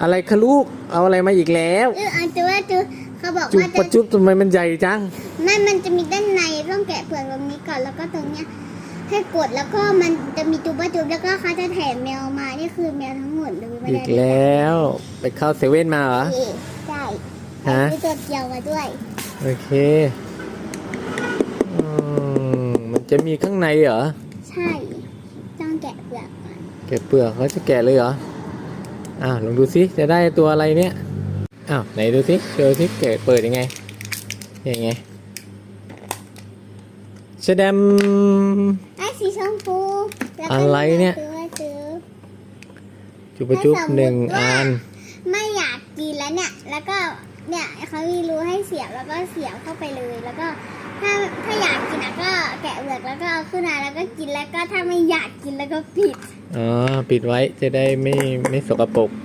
อะไรคะลูก เอาอะไรมาอีกแล้วเออเอาแต่ว่าจะเขาบอกจุบว่าปะจะจุบทำไมมันใหญ่จัง ไม่มันจะมีด้านในต้องแกะเปลือกตรงนี้ก่อนแล้วก็ตรงเนี้ยให้กดแล้วก็มันจะมีจุบะจุบแล้วก็เขาจะแถมแมวมานี่คือแมวทั้งหมดเลยไม่อีได้กแล้ว ไปเข้าเซเว่นมาเหรอ เออใช่ฮะ มีตัวเกี่ยวมาด้วย โอเคอืมมันจะมีข้างในเหรอ ใช่ ต้องแกะเปลือกก่อนแกะเปลือกเขาจะแกะเลยเหรอ อ้าวลองดูสิจะได้ตัวอะไรเนี่ยอ้าวไหนดูสิเจอสิแกะเปิดยังไงยังไงชะแดมไอ้สีชมพูแล้วก็อะไรเนี่ยซื้อซื้อจุบปะจุบหนึ่งอัน ไม่อยากกินแล้วเนี่ย แล้วก็เนี่ยเขามีรูให้เสียบแล้วก็เสียบเข้าไปเลย แล้วก็ถ้าถ้าอยากกินอะ แล้วก็เอาขึ้นมาแล้วก็กินแล้วก็ถ้าไม่อยากกินแล้วก็ปิดอ๋อปิดไว้จะได้ไม่ไม่สกปรก